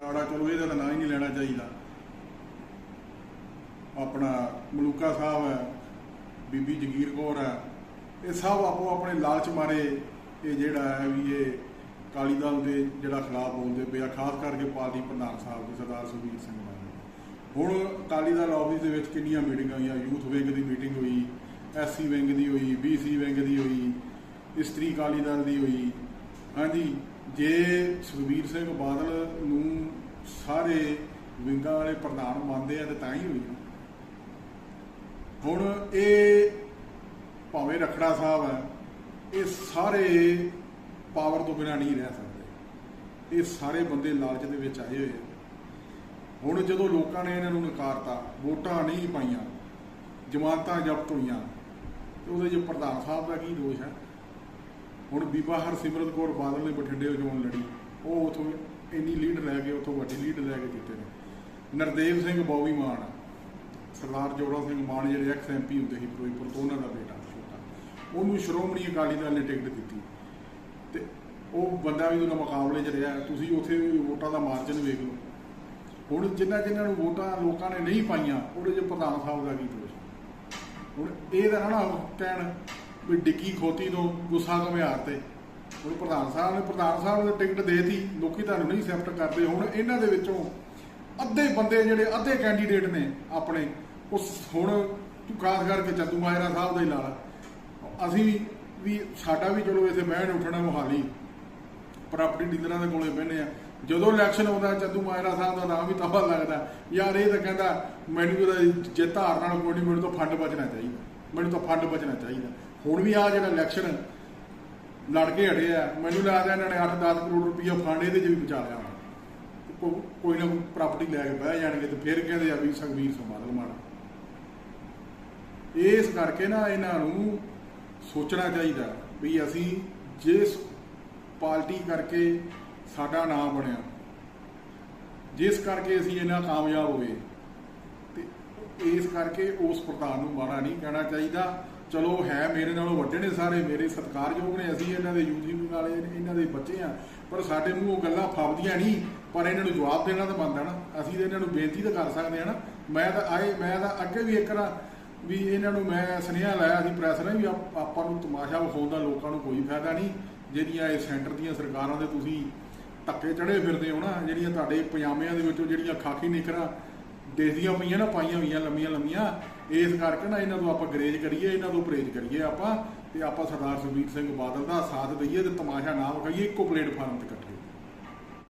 ਆੜਾ ਚਲੋ, ਇਹਦਾ ਤਾਂ ਨਾਂ ਹੀ ਨਹੀਂ ਲੈਣਾ ਚਾਹੀਦਾ। ਆਪਣਾ ਮਲੂਕਾ ਸਾਹਿਬ ਹੈ, ਬੀਬੀ ਜਗੀਰ ਕੌਰ ਹੈ, ਇਹ ਸਭ ਆਪੋ ਆਪਣੇ ਲਾਲਚ ਮਾਰੇ ਇਹ ਜਿਹੜਾ ਹੈ ਵੀ ਇਹ ਕਾਲੀ ਦਲ ਦੇ ਜਿਹੜਾ ਖਿਲਾਫ ਬੋਲਦੇ ਪਏ ਆ, ਖਾਸ ਕਰਕੇ ਪਾਰਟੀ ਪ੍ਰਧਾਨ ਸਾਹਿਬ ਦੀ ਸਰਦਾਰ ਸੁਖਬੀਰ ਸਿੰਘ ਬਾਦਲ। ਹੁਣ ਅਕਾਲੀ ਦਲ ਆਫਿਸ ਦੇ ਵਿੱਚ ਕਿੰਨੀਆਂ ਮੀਟਿੰਗਾਂ ਹੋਈਆਂ, ਯੂਥ ਵਿੰਗ ਦੀ ਮੀਟਿੰਗ ਹੋਈ, ਐਸਸੀ ਵਿੰਗ ਦੀ ਹੋਈ, ਬੀਸੀ ਵਿੰਗ ਦੀ ਹੋਈ, ਇਸਤਰੀ ਅਕਾਲੀ ਦਲ ਦੀ ਹੋਈ। ਹਾਂਜੀ ਜੇ ਸੁਖਬੀਰ ਸਿੰਘ ਬਾਦਲ ਨੂੰ ਸਾਰੇ ਵਿੰਗਾਂ ਵਾਲੇ ਪ੍ਰਧਾਨ ਮੰਨਦੇ ਆ ਤੇ ਤਾਂ ਹੀ ਹੋਈ ਹੁਣ ਇਹ ਭਾਵੇਂ ਰਖੜਾ ਸਾਹਿਬ ਹੈ ਇਹ ਸਾਰੇ ਪਾਵਰ ਤੋਂ ਬਿਨਾਂ ਨਹੀਂ ਰਹਿ ਸਕਦੇ। ਇਹ ਸਾਰੇ ਬੰਦੇ ਲਾਲਚ ਦੇ ਵਿੱਚ ਆਏ ਹੋਏ ਆ। ਹੁਣ ਜਦੋਂ ਲੋਕਾਂ ਨੇ ਇਹਨਾਂ ਨੂੰ ਨਕਾਰਤਾ, ਵੋਟਾਂ ਨਹੀਂ ਪਾਈਆਂ ਜਮਾਨਤਾਂ ਜ਼ਬਤ ਹੋਈਆਂ, ਤੇ ਉਹਦੇ 'ਚ ਪ੍ਰਧਾਨ ਸਾਹਿਬ ਦਾ ਕੀ ਦੋਸ਼ ਹੈ ਹੁਣ ਬੀਬਾ ਹਰਸਿਮਰਤ ਕੌਰ ਬਾਦਲ ਨੇ ਬਠਿੰਡੇ ਚੋਣ ਲੜੀ। ਉਹ ਉਥੋਂ ਇੰਨੀ ਲੀਡ ਲੈ ਕੇ ਉਥੋਂ ਵੱਡੀ ਲੀਡ ਲੈ ਕੇ ਜਿੱਤੇ ਨੇ। ਨਰਦੇਵ ਸਿੰਘ ਬੌਵੀ ਮਾਨ, ਸਰਦਾਰ ਜੋਰਾ ਸਿੰਘ ਮਾਨ ਜਿਹੜੇ ਐਕਸ ਐਮਪੀ ਹੁੰਦੇ ਸੀ ਫਿਰੋਜ਼ਪੁਰ ਤੋਂ ਉਹਨਾਂ ਦਾ ਬੇਟਾ ਛੋਟਾ। ਉਹਨੂੰ ਸ਼੍ਰੋਮਣੀ ਅਕਾਲੀ ਦਲ ਨੇ ਟਿਕਟ ਦਿੱਤੀ। ਤੇ ਉਹ ਬੰਦਾ ਵੀ ਉਹਨਾਂ ਮੁਕਾਬਲੇ 'ਚ ਰਿਹਾ। ਤੁਸੀਂ ਉੱਥੇ ਵੋਟਾਂ ਦਾ ਮਾਰਜਨ ਵੇਖ ਲਓ। ਹੁਣ ਜਿਨ੍ਹਾਂ ਜਿਨ੍ਹਾਂ ਨੂੰ ਵੋਟਾਂ ਲੋਕਾਂ ਨੇ ਨਹੀਂ ਪਾਈਆਂ, ਉਹਦੇ 'ਚ ਪ੍ਰਧਾਨ ਸਾਹਿਬ ਦਾ ਕੀ ਦੋਸ਼? ਹੁਣ ਇਹ ਤਾਂ ਨਾ ਨਾ ਕਹਿਣ ਵੀ ਡਿੱਕੀ ਖੋਤੀ ਤੋਂ ਗੁੱਸਾ ਘਮਿਆਰ ਤੇ? ਹੁਣ ਪ੍ਰਧਾਨ ਸਾਹਿਬ ਨੇ ਪ੍ਰਧਾਨ ਸਾਹਿਬ ਨੇ ਟਿਕਟ ਦੇਤੀ, ਲੋਕੀ ਤੁਹਾਨੂੰ ਨਹੀਂ ਐਕਸੈਪਟ ਕਰਦੇ। ਹੁਣ ਇਹਨਾਂ ਦੇ ਵਿੱਚੋਂ ਅੱਧੇ ਬੰਦੇ ਜਿਹੜੇ ਅੱਧੇ ਕੈਂਡੀਡੇਟ ਨੇ ਆਪਣੇ, ਉਸ ਹੁਣ ਤੂੰ ਖਾਸ ਕਰਕੇ ਚੰਦੂ ਮਾਜਰਾ ਸਾਹਿਬ ਦਾ ਹੀ ਲਾ ਅਸੀਂ ਵੀ ਸਾਡਾ ਵੀ ਚਲੋ ਇਥੇ ਮਹਿਣ ਉੱਠਣਾ ਮੁਹਾਲੀ। ਪ੍ਰਾਪਰਟੀ ਡੀਲਰਾਂ ਦੇ ਕੋਲੇ ਬਹਿੰਦੇ ਆ ਜਦੋਂ ਇਲੈਕਸ਼ਨ ਆਉਂਦਾ, ਚੰਦੂ ਮਾਜਰਾ ਸਾਹਿਬ ਦਾ ਨਾਮ ਵੀ ਤਵਾ ਲੱਗਦਾ। ਯਾਰ ਇਹ ਤਾਂ ਕਹਿੰਦਾ, ਮੈਨੂੰ ਤਾਂ ਜੇ ਧਾਰ ਨਾਲ ਕੋਈ ਨਹੀਂ, ਮੈਨੂੰ ਤਾਂ ਫੰਡ ਬਚਣਾ ਚਾਹੀਦਾ। ਮੈਨੂੰ ਤਾਂ ਫੰਡ ਬਚਣਾ ਚਾਹੀਦਾ। ਹੁਣ ਵੀ ਆ ਜਿਹੜਾ ਇਲੈਕਸ਼ਨ ਲੜ ਕੇ ਹਟੇ ਆ, ਮੈਨੂੰ ਲੱਗਦਾ ਇਹਨਾਂ ਨੇ 8-10 ਕਰੋੜ ਰੁਪਈਆ ਫੰਡ ਇਹਦੇ 'ਚ ਵੀ ਬਚਾ ਲਿਆ ਹੋਣਾ। ਕੋਈ ਨਾ ਕੋਈ ਪ੍ਰਾਪਰਟੀ ਲੈ ਕੇ ਬਹਿ ਜਾਣਗੇ ਤੇ ਫਿਰ ਕਹਿੰਦੇ ਆ ਵੀ ਸੰਗਵੀਰ ਸੰਭਾਲ ਮਾੜਾ। ਇਸ ਕਰਕੇ ਨਾ ਇਹਨਾਂ ਨੂੰ ਸੋਚਣਾ ਚਾਹੀਦਾ ਵੀ ਅਸੀਂ ਜਿਸ ਪਾਰਟੀ ਕਰਕੇ ਸਾਡਾ ਨਾਮ ਬਣਿਆ, ਜਿਸ ਕਰਕੇ ਅਸੀਂ ਇਹਨਾਂ ਕਾਮਯਾਬ ਹੋਏ ਇਸ ਕਰਕੇ ਉਸ ਪ੍ਰਧਾਨ ਨੂੰ ਮਾੜਾ ਨਹੀਂ ਕਹਿਣਾ ਚਾਹੀਦਾ। ਚਲੋ ਹੈ ਮੇਰੇ ਨਾਲੋਂ ਵੱਡੇ ਨੇ ਸਾਰੇ, ਮੇਰੇ ਸਤਿਕਾਰਯੋਗ ਨੇ, ਅਸੀਂ ਇਹਨਾਂ ਦੇ ਯੂਥ ਵਾਲੇ, ਇਹਨਾਂ ਦੇ ਬੱਚੇ ਆ ਪਰ ਸਾਡੇ ਨੂੰ ਉਹ ਗੱਲਾਂ ਫੱਬਦੀਆਂ ਨਹੀਂ, ਪਰ ਇਹਨਾਂ ਨੂੰ ਜਵਾਬ ਦੇਣਾ ਤਾਂ ਬਣਦਾ ਨਾ। ਅਸੀਂ ਤਾਂ ਇਹਨਾਂ ਨੂੰ ਬੇਨਤੀ ਤਾਂ ਕਰ ਸਕਦੇ ਆ ਨਾ। ਮੈਂ ਤਾਂ ਆਏ, ਮੈਂ ਤਾਂ ਅੱਗੇ ਵੀ ਇੱਕ ਨਾ ਵੀ ਇਹਨਾਂ ਨੂੰ ਮੈਂ ਸੁਨੇਹਾ ਲਾਇਆ ਸੀ ਪ੍ਰੈਸ ਨੇ ਵੀ ਆਪ- ਆਪਾਂ ਨੂੰ ਤਮਾਸ਼ਾ ਵਿਖਾਉਣ ਦਾ ਲੋਕਾਂ ਨੂੰ ਕੋਈ ਫਾਇਦਾ ਨਹੀਂ। ਜਿਹੜੀਆਂ ਇਹ ਸੈਂਟਰ ਦੀਆਂ ਸਰਕਾਰਾਂ ਦੇ ਤੁਸੀਂ ਧੱਕੇ ਚੜੇ ਫਿਰਦੇ ਹੋ ਨਾ, ਜਿਹੜੀਆਂ ਤੁਹਾਡੇ ਪਜਾਮਿਆਂ ਦੇ ਵਿੱਚੋਂ ਜਿਹੜੀਆਂ ਖਾਕੀ ਨਿਕਰਾਂ ਦੇਖਦੀਆਂ ਪਈਆਂ ਨਾ, ਪਾਈਆਂ ਹੋਈਆਂ, ਲੰਮੀਆਂ ਲੰਮੀਆਂ, ਇਸ ਕਰਕੇ ਨਾ ਇਹਨਾਂ ਨੂੰ ਆਪਾਂ ਗਰੇਜ ਕਰੀਏ, ਇਹਨਾਂ ਤੋਂ ਪਰਹੇਜ਼ ਕਰੀਏ ਆਪਾਂ ਤੇ ਆਪਾਂ ਸਰਦਾਰ ਸੁਖਬੀਰ ਸਿੰਘ ਬਾਦਲ ਦਾ ਸਾਥ ਦਈਏ ਤੇ ਤਮਾਸ਼ਾ ਨਾ ਵਿਖਾਈਏ, ਇੱਕੋ ਪਲੇਟਫਾਰਮ ਤੇ ਇਕੱਠੇ